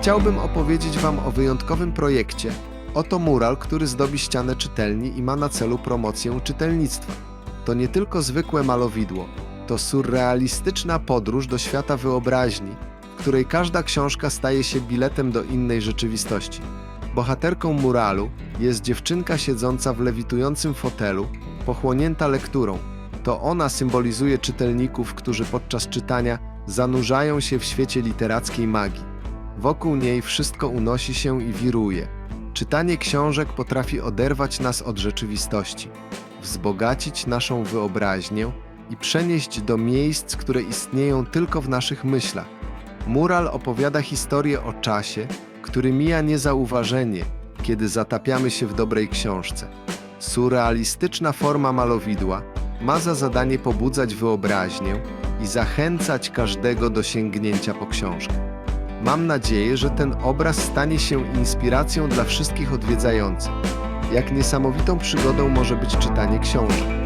chciałbym opowiedzieć Wam o wyjątkowym projekcie. Oto mural, który zdobi ścianę czytelni i ma na celu promocję czytelnictwa. To nie tylko zwykłe malowidło, to surrealistyczna podróż do świata wyobraźni, w której każda książka staje się biletem do innej rzeczywistości. Bohaterką muralu jest dziewczynka siedząca w lewitującym fotelu, pochłonięta lekturą. To ona symbolizuje czytelników, którzy podczas czytania zanurzają się w świecie literackiej magii. Wokół niej wszystko unosi się i wiruje. Czytanie książek potrafi oderwać nas od rzeczywistości, wzbogacić naszą wyobraźnię i przenieść do miejsc, które istnieją tylko w naszych myślach. Mural opowiada historię o czasie, który mija niezauważenie, kiedy zatapiamy się w dobrej książce. Surrealistyczna forma malowidła ma za zadanie pobudzać wyobraźnię i zachęcać każdego do sięgnięcia po książkę. Mam nadzieję, że ten obraz stanie się inspiracją dla wszystkich odwiedzających. Jak niesamowitą przygodą może być czytanie książek.